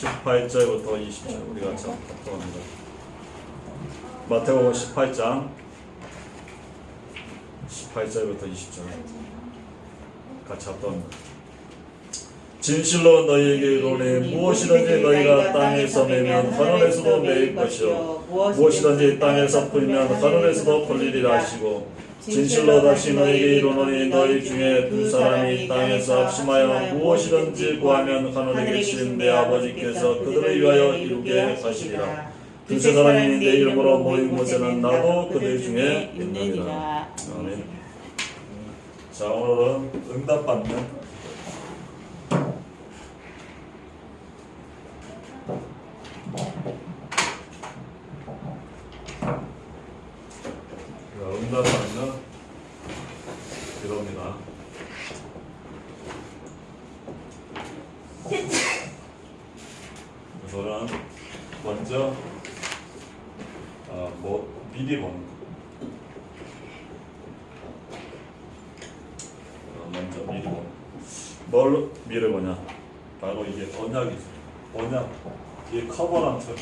18절부터 20절 우리가 참 합동합니다. 마태복음 18장 18절부터 20절 같이 합동합니다. 진실로 너희에게 이르노니 무엇이든지 너희가 땅에서 매면 하늘에서도 매일 것이요 무엇이든지 땅에서 풀면 하늘에서도 풀리리라 하시고 진실로 다시 너희에게 이르노니 너희 중에 두 사람이 땅에서 합심하여 무엇이든지 구하면 하늘에게 주신 내 아버지께서 그들을 위하여 이루게 하시리라. 두세 사람이 내 이름으로 모인 곳에는 나도 그들 중에 있느니라. 아멘. 자 오늘은 응답받는 자, 응답받는 기도입니다. 그래서 저는 먼저 어, 뭐 미리 보는 거. 어, 먼저 미리 보는 거. 뭘 미리 보냐? 바로 이게 언약이죠. 언약. 이게 커버넌트.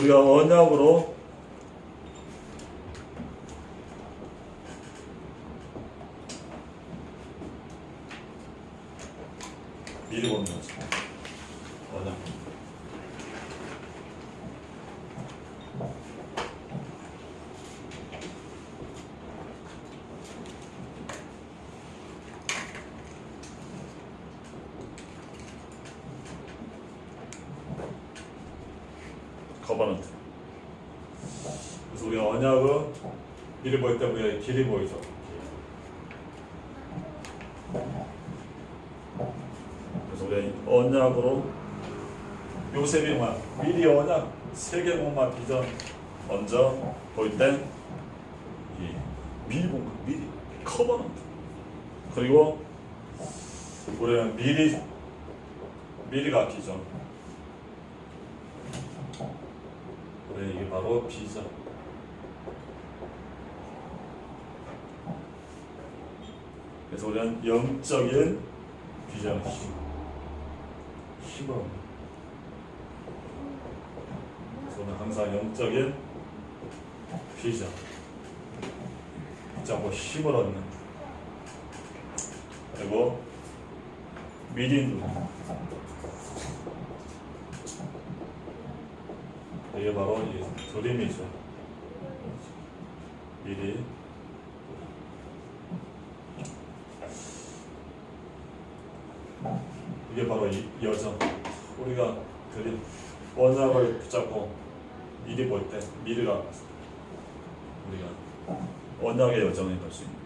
우리가 언약으로 미리 보는 거지. 언약. 커버넌트. 그래서 우리가 언약은 미리 보일 때 우리가 길이 보이죠. 그래서 우리가 이 언약으로 요셉이만 미리 언약 세계복만 비전 먼저 볼 때 미리 본 거, 미리 커버넌트. 그리고 우리는 미리 미리가 기죠. 네, 이게 바로 비전. 그래서 우리는 영적인 힘을 얻는. 그래서 우리는 항상 영적인 비전, 붙잡고 힘을 얻는. 그리고 누르는. 이게 바로 이 드림이죠. 미리 이게 바로 이 여정. 우리가 드림 원약을 붙잡고 미리 볼 때 미리가 우리가 원약의 여정에 갈수 있는.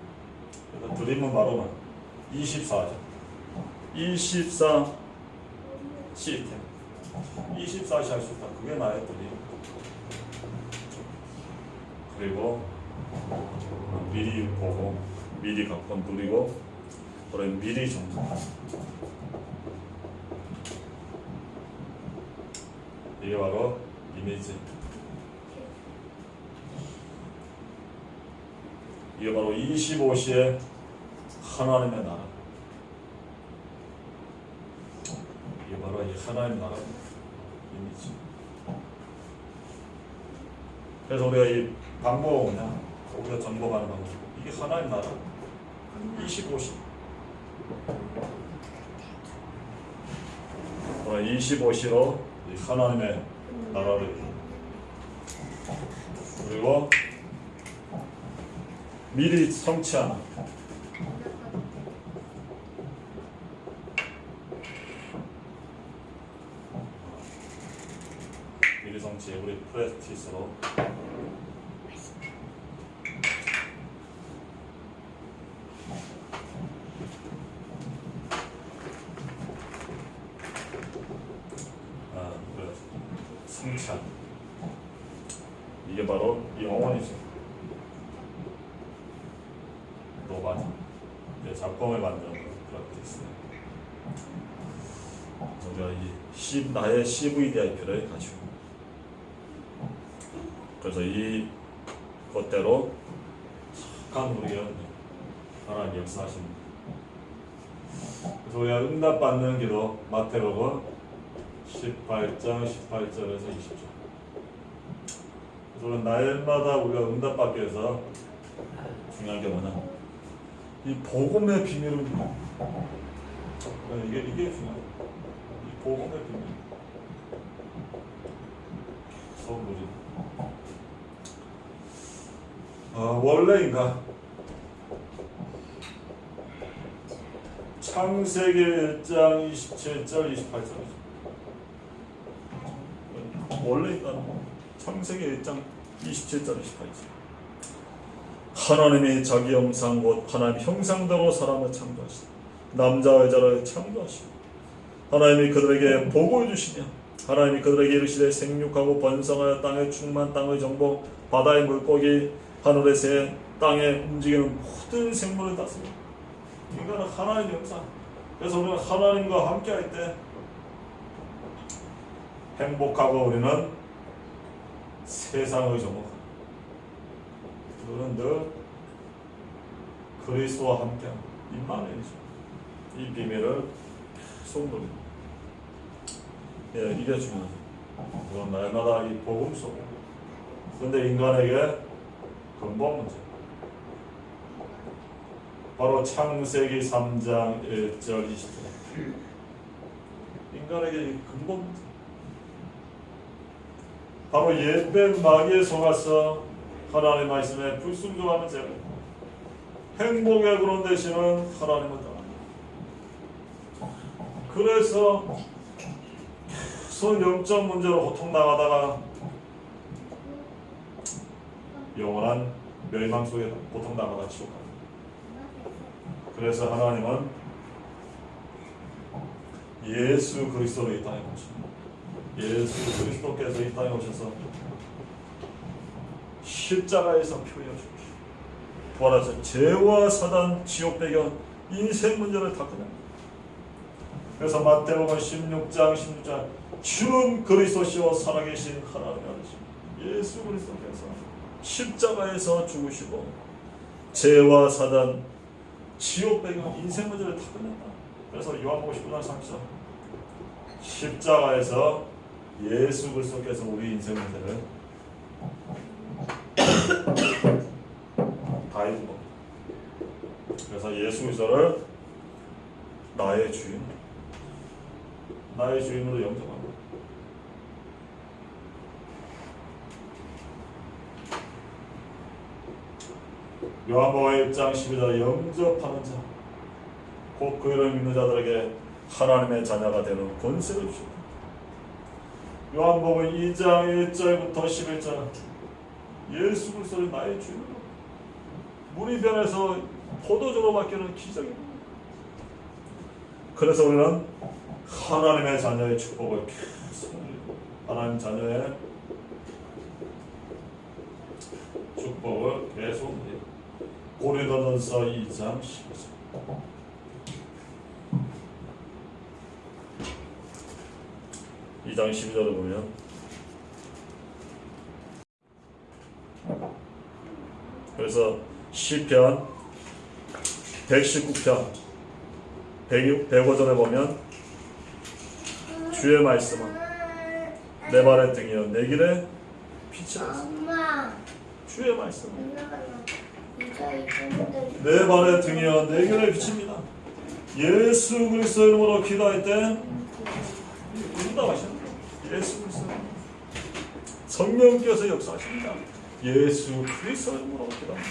그래서 드림은 바로 24죠. 24 시스템. 24시 할 수 있다. 그게 나의 드림. 그리고 미리 보고 미리 갖고 누리고 그래 미리 정보. 이게 바로 이미지. 이게 바로 25시의 하나님의 나라. 이게 바로 이 하나님 나라 이미지. 그래서 우리가 이 방법은 뭐냐? 우리가 전복하는 방법. 이게 하나님 나라. 25시. 오늘 25시로 이 하나님의 나라를. 그리고 미리 성취하는. 미리 성취 우리 프레스티스로 아, 그래. 성찬. 이게 바로 영혼이죠. 노바지. 이제 작품을 만드는 프랙티스. 우리가 이 C, 나의 CVDIP를 가지고. 그래서 이 것대로 착한 우리가 하나님 역사하십니다. 그래서 우리가 응답받는 기도 마태복음 18장 18절에서 20절. 그래서 날마다 우리가 응답받기 위해서 중요한 게 뭐냐? 이 복음의 비밀은 이게 이게 중요해. 이 복음의 비밀. 성물이. 아 원래인가? 창세기 1장 27절 28절. 원래인가? 창세기 1장 27절 28절. 하나님이 자기 형상 곧 하나님 형상대로 사람을 창조하시다. 남자와 여자를 창조하시고 하나님이 그들에게 복을 주시며 하나님이 그들에게 이르시되 생육하고 번성하여 땅의 충만 땅의 정복 바다의 물고기 하늘의 새 땅에 움직이는 모든 생물을 다스려 인간은 하나님의 형상 그래서 우리는 하나님과 함께 할때 행복하고 우리는 세상의 정복 우리는 늘 그리스도와 함께 임마누엘이죠. 이 비밀을 속는 예, 이게 중요하죠. 그건 날마다 이 복음 속에. 근데 인간에게 근본 문제. 바로 창세기 3장 1절 20절. 인간에게 이 근본 문제. 바로 마귀에 속아서 하나님 말씀에 불순종하는 죄를 행복의 그런 대신은 하나님을 떠납니다. 그래서 계속 영적 문제로 고통당하다가 영원한 멸망 속에 고통당하다 지옥 갑니다. 그래서 하나님은 예수 그리스도로 이 땅에 오십니다. 예수 그리스도께서 이 땅에 오셔서 십자가에서 주시고 부활하셔 죄와 사단 지옥 배경 인생 문제를 다 끝냅니다. 그래서 마태복음 16장 16장 주는 그리스도시오 살아계신 하나님의 아들이시 예수 그리스도께서 십자가에서 죽으시고 죄와 사단 지옥 배경 인생 문제를 다 끝냈다. 그래서 요한복음 19장 30절 십자가에서 예수 그리스도께서 우리 인생 문제를 다 해준 겁니다. 그래서 예수 그리스도를 나의 주인, 나의 주인으로 영접합니다. 요한복음 1장 12절 영접하는 자, 곧 그 이름 믿는 자들에게 하나님의 자녀가 되는 권세를 주십니다. 요한복음 2장 1절부터 11절 예수 그리스도를 나의 주인으로 물이 변해서 포도주로 바뀌는 기적입니다. 그래서 우리는 하나님의 자녀의 축복을 계속 하나님 자녀의 축복을 계속 고린도전서 2장 12절 2장 12절을 보면 그래서 시편 119편 105절에 보면 주의 말씀은 내 발의 등이요. 내 길에 빛이라. 엄마, 주의 말씀은 내 발의 등이요. 내 길에 빛입니다. 예수 그리스도 이름으로 기도할 때 예수 그리스도 성령께서 역사하십니다. 예수 그리스도 이름으로 기도합니다.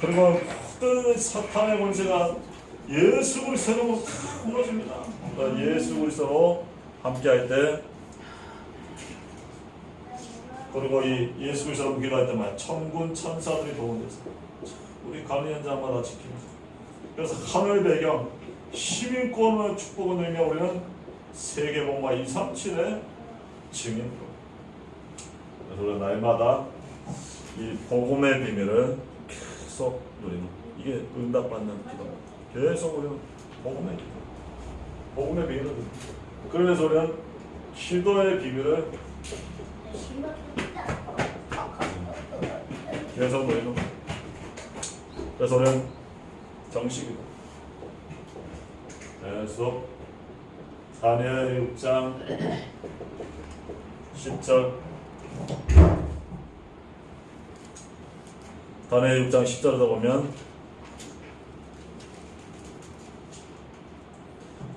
그리고 모든 사탄의 권세가 예수 그리스도 이름으로 다 무너집니다. 그러니까 예수 그리스도로 함께할 때 그리고 이 예수 그리스도로 기도할 때만 천군 천사들이 도움돼서 우리 가는 현장마다 지키면서 그래서 하늘 배경 시민권의 축복을 누리며 우리는 세계복마 237의 증인으로. 그래서 날마다 이 복음의 비밀을 계속 누리는 이게 응답받는 기도입니다. 계속 우리는 복음의 기도 복음의 비밀을 누리는 그러면서 우리는 기도의 비밀을 계속 누리는. 그래서 우리는 정식이고 계속 다니엘 6장 10절 다니엘 6장 10절에다 보면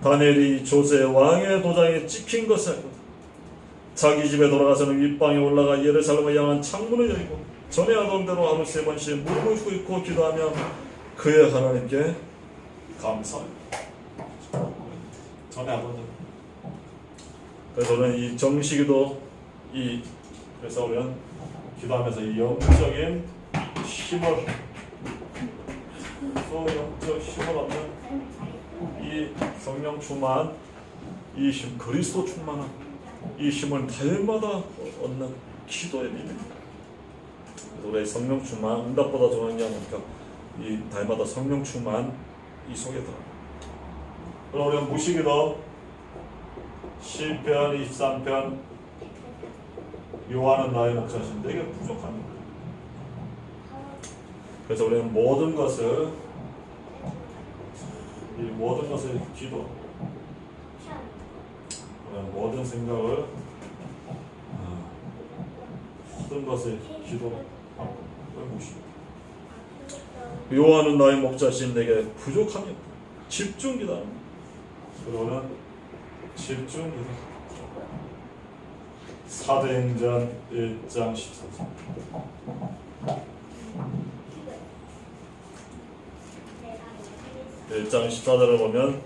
다니엘이 조세 왕의 도장에 찍힌 것을 자기 집에 돌아가서는 윗방에 올라가 예루살렘을 향한 창문을 열고 전에 하던 대로 하루 세 번씩 무릎을 꿇고 기도하며 그의 하나님께 감사합니다. 전에 하던 대로. 그래서 우리는 이 정식기도 이 그래서 우리는 기도하면서 이 영적인 힘을 또 영적 힘을 얻는 이 성령 충만 이 힘 그리스도 충만한 이 힘을 달마다 얻는 기도의 비밀. 그래서 우리 성령 충만 응답보다 중요한 게 아니니까 이 달마다 성령 충만 이 속에 들어. 그럼 우리는 무식이도 시편 23편. 요한은 나의 목자신데 이게 부족합니다. 그래서 우리는 모든 것을 이 모든 것을 기도. 모든 생각을 아, 모든 것을 기도하고 무식 요한은 나의 목자신 내게 부족함이 없다. 집중 기도하는 그러는 집중 기도 사도행전 1장 14절. 1장 14절을 보면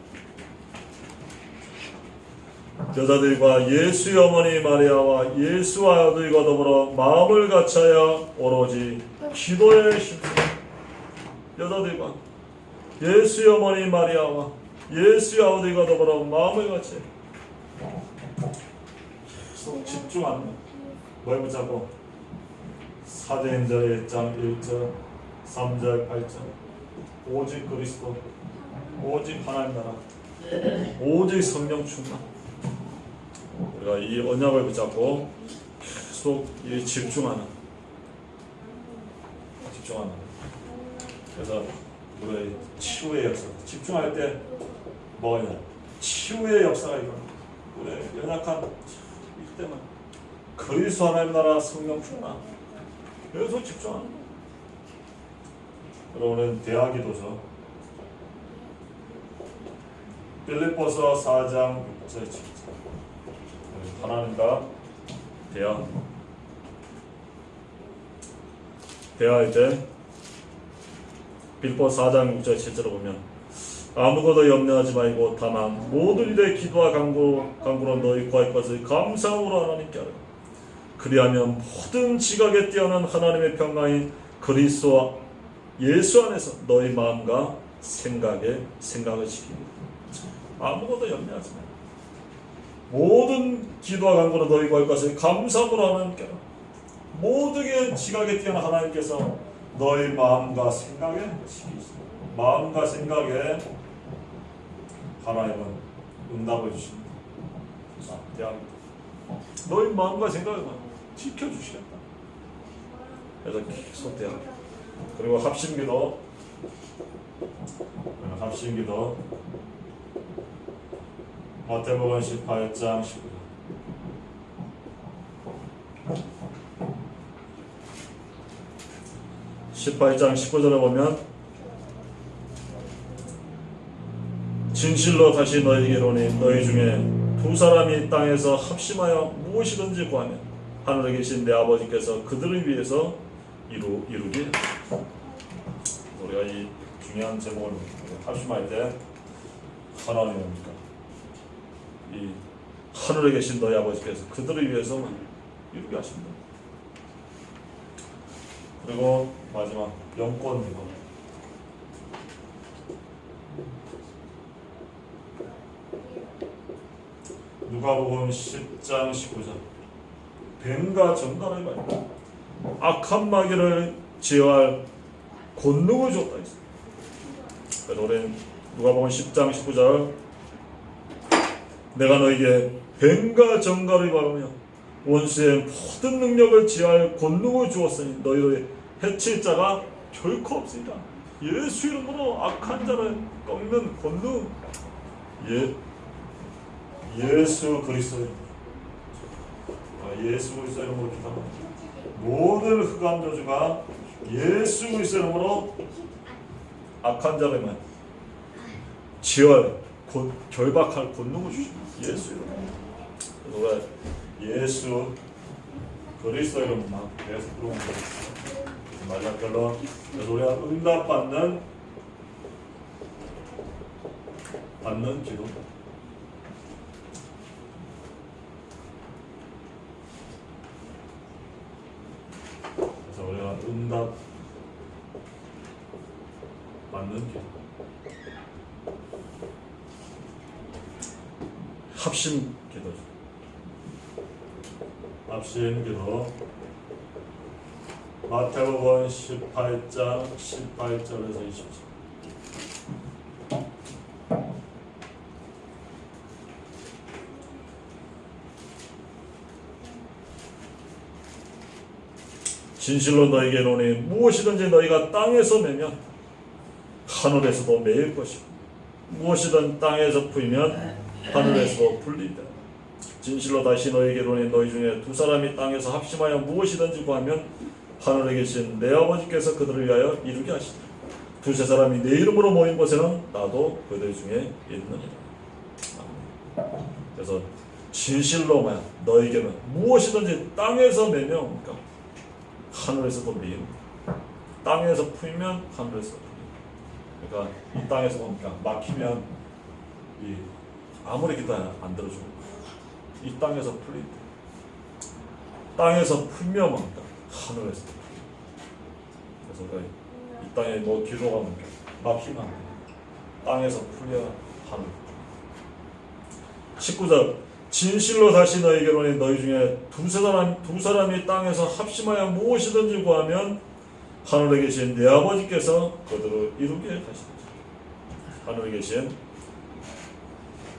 여자들과 예수의 어머니 마리아와 예수와 아들과 더불어 마음을 같이하여 오로지 기도에 힘쓰 여자들과 예수의 어머니 마리아와 예수의 아들과 더불어 마음을 같이. 집중하는 뭘 붙잡고 사도행전 1장 1절 3절 8절. 오직 그리스도 오직 하나님 나라 오직 성령 충만. 우리가 이 언약을 붙잡고 계속 이 집중하는 집중하는. 그래서 우리의 치유의 역사 집중할 때 뭐냐 치유의 역사가 일어나 우리의 연약한 이때만. 그리스도 하나님 나라 성령 충만. 계속 집중하는 거야 그러면 대학기도서. 빌립보서 4장 6절 7절 하나님과 대화 대화할 때 빌립보 4장 6절 7절을 보면 아무것도 염려하지 말고 다만 모든 일에 기도와 간구, 간구로 너희 구할 것을 감사함으로 하나님께 하라 그리하면 모든 지각에 뛰어난 하나님의 평강이 그리스도와 예수 안에서 너희 마음과 생각에 생각을 지킵니다. 아무것도 염려하지 마. 모든 기도와 간구로 너희 구할 것을 감사함으로 하나님께 하라. 모든 게 지각에 뛰어난 하나님께서 너희 마음과 생각에 지키시다. 마음과 생각에 하나님은 응답을 주십니다. 자, 대합니다. 너희 마음과 생각을 지켜주시겠다. 그래서 계속 대합니다. 그리고 합심기도 합심기도 마태복음 18장 19절 18장 19절에 보면 진실로 다시 너희에게로 오니 너희 중에 두 사람이 땅에서 합심하여 무엇이든지 구하면 하늘에 계신 내 아버지께서 그들을 위해서 이루, 이루게 우리가 이 중요한 제목을 합심할 때 하나님입니까? 이 하늘에 계신 너희 아버지께서 그들을 위해서만 이루게 하신다. 그리고 마지막 영권 이거 누가복음 10장 19절 뱀과 정갈을 말고 악한 마귀를 제어할 권능을 줬다. 그래서 우리는 누가복음 10장 19절 내가 너에게 뱀과 정갈을 바르며 원수의 모든 능력을 지할 권능을 주었으니 너희를 해칠 자가 결코 없으리라. 예수 이름으로 악한 자를 꺾는 권능. 예. 예수 그리스도 아, 예수 그리스도 이름으로 기도합니다. 모든 흑암 저주가 예수 그리스도 이름으로 악한 자들만 지어 곧 결박할 권능을 주십니다. 예수 이름. 우리가 예수 그리스도 이름만 계속 부르는 거예요. 마지막 결론. 우리가 응답받는 받는 기도. 그래서 우리가 응답 받는 기도. 합심 기도죠. 합심 기도. 마태복음 18장 18절에서 20절. 진실로 너에게 이르노니 무엇이든지 너희가 땅에서 매면 하늘에서도 매일 것이고 무엇이든 땅에서 풀면 하늘에서도 풀리다. 진실로 다시 너에게 이르노니 너희 중에 두 사람이 땅에서 합심하여 무엇이든지 구하면 하늘에 계신 내 아버지께서 그들을 위하여 이루게 하시리라. 두세 사람이 내 이름으로 모인 곳에는 나도 그들 중에 있느니라. 그래서 진실로만 너에게는 무엇이든지 땅에서 매면 그러니까 하늘에서도 매일 땅에서 풀면 하늘에서 풀리고 그러니까 이 땅에서 보니까 막히면 이 아무리 기도 안 들어주고 이 땅에서 풀린다. 땅에서 풀면 뭡니까? 하늘에서 풀린다. 그래서 이 땅에 뭐 기도가 뭡니까? 막히면. 땅에서 풀려 하늘. 19절 진실로 다시 너에게로니 너희 중에 두세 사람 두 사람이 땅에서 합심하여 무엇이든지 구하면 하늘에 계신 내 아버지께서 그들을 이루게 하시리라. 하늘에 계신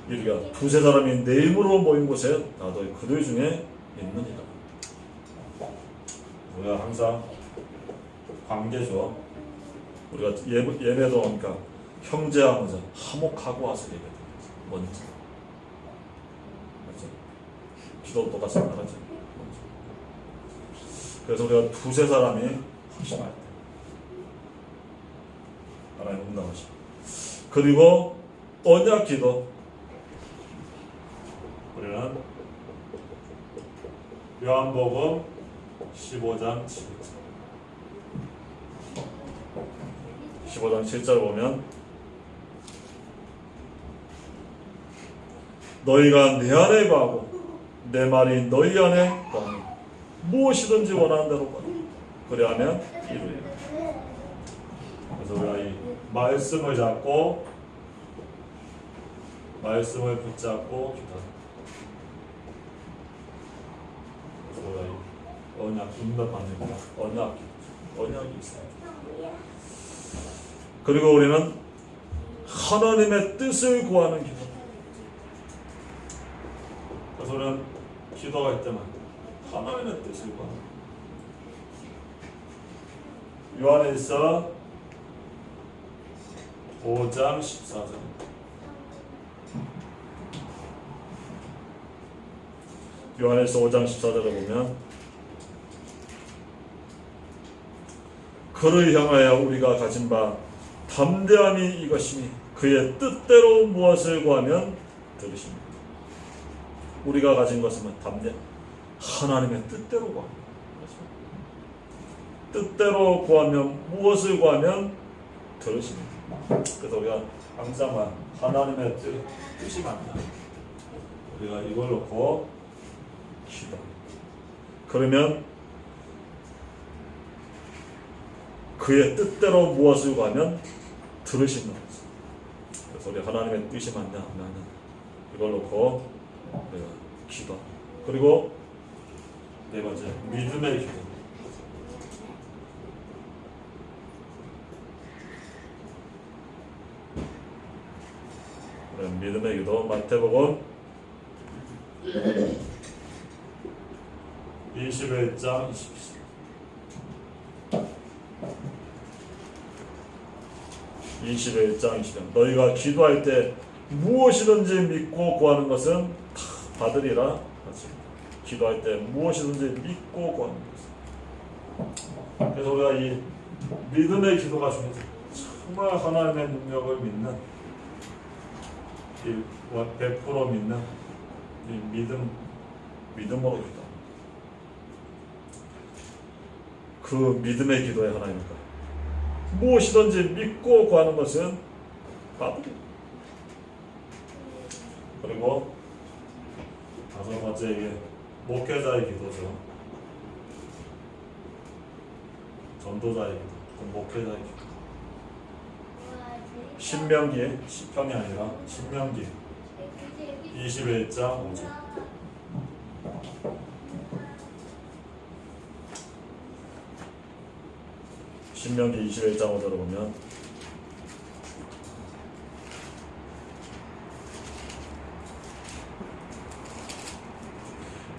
우리가 두세 사람이 내 이름으로 모인 곳에 나도 그들 중에 있느니라. 우리가 항상 관계죠. 우리가 예, 예배도 하니까 형제하면서 화목하고 와서 예배드려요. 먼저. 기도도 똑같이. 먼저. 그래서 우리가 두세 사람이 합심할 때 하나님 응답하시고 그리고 언약 기도 우리는 요한복음 15장 7절 15장 7절 보면 너희가 내 안에 거하고 내 말이 너희 안에 거하니 무엇이든지 원하는 대로 구하라. 그리하면 이루리라. 그래서 우리가 이 말씀을 잡고 말씀을 붙잡고 기도합니다 그래서 우리가 이 언약 응답받는 거 언약 언약이 있어요. 그리고 우리는 하나님의 뜻을 구하는 기도. 그래서 우리는 기도할 때만 하나님의 뜻을 기도. 요한일서 5장 14절. 요한일서 5장 14절에 보면 그를 향하여 우리가 가진 바 담대함이 이것이니 그의 뜻대로 무엇을 구하면 들으십니다. 우리가 가진 것은 담대 하나님의 뜻대로 구합니다. 그렇죠? 뜻대로 구하면 무엇을 구하면 들으십니다. 그래서 우리가 항상 하나님의 뜻, 뜻이 맞다. 우리가 이걸 놓고 기도. 그러면 그의 뜻대로 무엇을 구하면 들으신다. 그래서 우리 하나님의 뜻이 맞냐 하면 이걸 놓고 우리가 기도. 그리고 네 번째 믿음의 기도. 우리는 믿음의 기도 마태복음 21장 20절. 21장 20절 너희가 기도할 때 무엇이든지 믿고 구하는 것은 다 받으리라 하십니다. 기도할 때 무엇이든지 믿고 구하는 것. 그래서 우리가 이 믿음의 기도가 중요해요. 정말 하나님의 능력을 믿는 이 100% 믿는 이 믿음 믿음으로 기도. 그 믿음의 기도에 하나님과 무엇이든지 믿고 구하는 것은 받으리. 그리고 다섯 번째 이게 목회자의 기도죠. 전도자의 기도, 또 목회자의 기도. 신명기에 시편이 아니라 신명기 21장 5절. 신명기 21장 5절을 보면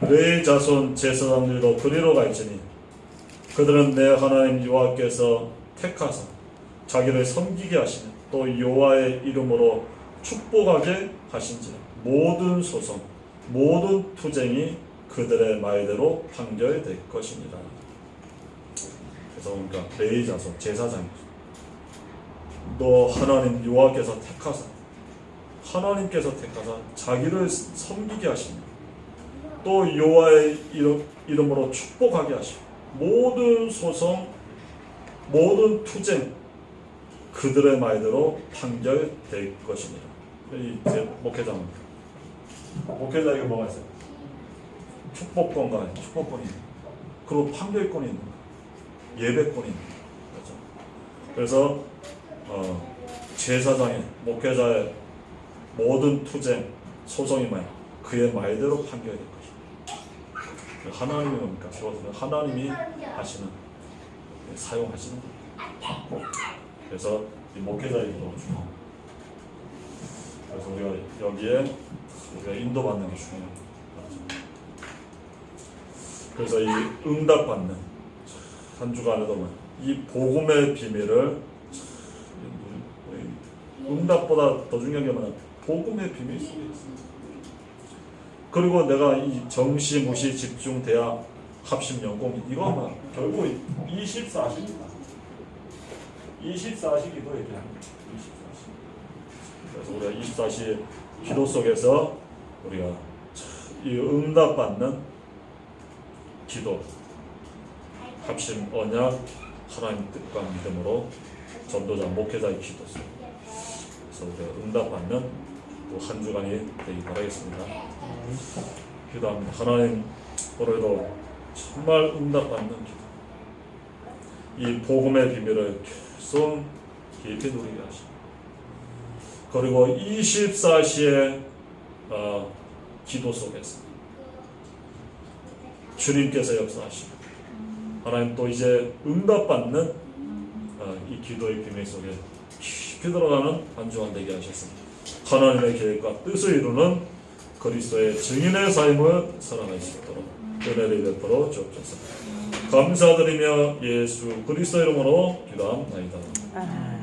내 자손 제사장들도 그리로 갈지니 그들은 내 하나님 여호와께서 택하사 자기를 섬기게 하시며 또 여호와의 이름으로 축복하게 하신지라. 모든 소송 모든 투쟁이 그들의 말대로 판결될 것이니라 그래서 그러니까 내 자손 제사장이죠 너 하나님 여호와께서 택하사 하나님께서 택하사 자기를 섬기게 하시며 또 여호와의 이름, 이름으로 축복하게 하시고 모든 소송 모든 투쟁 그들의 말대로 판결될 것입니다. 이제 목회장 목회자에게 뭐가 있어요? 축복권과 축복권이 그리고 판결권이 있는 거예요. 예배권이 있는 거예요. 그렇죠? 그래서 어, 제사장의 목회자의 모든 투쟁 소송이 말 그의 말대로 판결될 것입니다. 하나님이 뭡니까? 저것은 하나님이 하시는 사용하시는 거예요. 그래서 이 목회자의 기도가 중요합니다. 그래서 우리가 여기에 우리가 인도받는 게 중요해요. 그래서 이 응답받는 한 주간에도 이 복음의 비밀을 응답보다 더 중요한 게 뭐냐? 복음의 비밀 속에 있습니다. 그리고 내가 이 정시, 무시, 집중, 대학, 합심, 연공 이거 뭐 결국 24시입니다. 24시 기도 얘기합니다. 24시. 그래서 우리가 24시 기도 속에서 우리가 이 응답받는 기도, 합심, 언약, 하나님 뜻과 믿음으로 전도자, 목회자의 기도 속. 그래서 우리가 응답받는 또 한 주간이 되기 바라겠습니다. 기도합니다. 하나님 오늘도 정말 응답받는 기도. 이 복음의 비밀을 계속 깊이 누리게 하시고 그리고 24시의 어, 기도 속에서 주님께서 역사하시고 하나님 또 이제 응답받는 어, 이 기도의 비밀 속에 깊이 들어가는 한 주간 되게 하셨습니다. 하나님의 계획과 뜻을 이루는 그리스도의 증인의 삶을 살아갈 수 있도록 은혜를 베풀어 주옵소서. 감사드리며 예수 그리스도 이름으로 기도합나이다. 아멘.